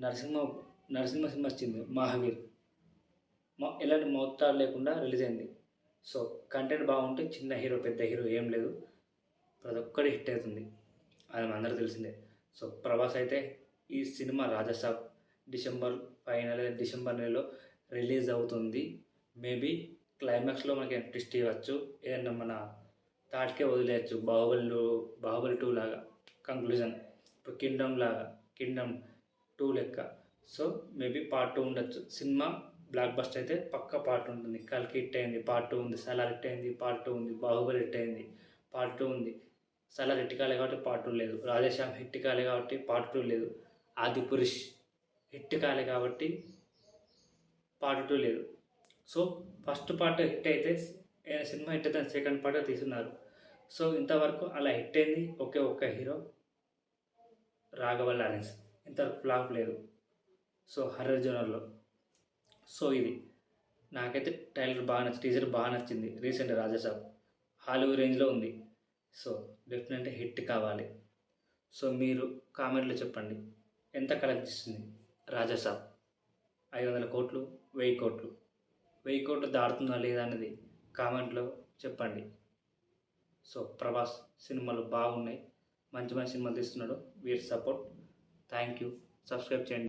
Narasimha Narasimha cinema వచ్చింది మహావీర్. మా ఎలాంటి మోతాదు లేకుండా రిలీజ్ అయింది. సో కంటెంట్ బాగుంటే చిన్న హీరో పెద్ద హీరో ఏం లేదు. ప్రతి ఒక్కటి హిట్ అవుతుంది. అది మనందరికీ తెలిసిందే. సో ప్రభాస్ అయితే ఈ cinema Rajasaab December final December నెలలో రిలీజ్ అవుతుంది. మేబీ క్లైమాక్స్లో మనకి ట్విస్ట్ ఇవ్వచ్చు. ఏదన్నా మన థాట్కే వదిలేయచ్చు. బాహుబలి బాహుబలి టూ లాగా కంక్లూజన్ ఇప్పుడు కింగ్డమ్ లాగా కింగ్డమ్ టూ లెక్క. సో మేబీ పార్ట్ టూ ఉండొచ్చు. సినిమా బ్లాక్ బస్ట్ అయితే పక్క పార్ట్ ఉంటుంది. కల్కి హిట్ అయింది పార్ట్ టూ ఉంది. సలార్ హిట్ అయింది పార్ట్ టూ ఉంది. బాహుబలి హిట్ అయింది పార్ట్ టూ ఉంది. సలార్ హిట్ కాలే కాబట్టి పార్ట్ టూ లేదు. రాజేశ్యామ్ హిట్ కాలే కాబట్టి పార్ట్ టూ లేదు. ఆది పురుష్ హిట్ కాలే కాబట్టి పార్ట్ టూ లేదు. సో ఫస్ట్ పార్ట్ హిట్ అయితే సినిమా హిట్ అయితే సెకండ్ పార్ట్ తీసున్నారు సో ఇంతవరకు అలా హిట్ అయింది. ఒకే ఒక్క హీరో రాఘవ లారెన్స్. ఇంతవరకు ఫ్లాప్ లేదు. సో హర్రర్ జోనర్లో. సో ఇది. నాకైతే టైలర్ బాగా నచ్చింది టీజర్ బాగా నచ్చింది రీసెంట్ రాజసాబ్ హాలీవుడ్ రేంజ్లో ఉంది. సో డెఫినెట్గా హిట్ కావాలి. సో మీరు కామెంట్లో చెప్పండి. ఎంత కలెక్ట్ చేస్తుంది రాజసాబ్ ఐదు వందల కోట్లు వెయ్యి కోట్లు. వెయ్యి కోట్లు దాడుతుందా లేదా అనేది కామెంట్లో చెప్పండి. సో ప్రభాస్ సినిమాలు బాగున్నాయి. మంచి మంచి సినిమాలు తీస్తున్నాడు. వీరి support thank you subscribe channel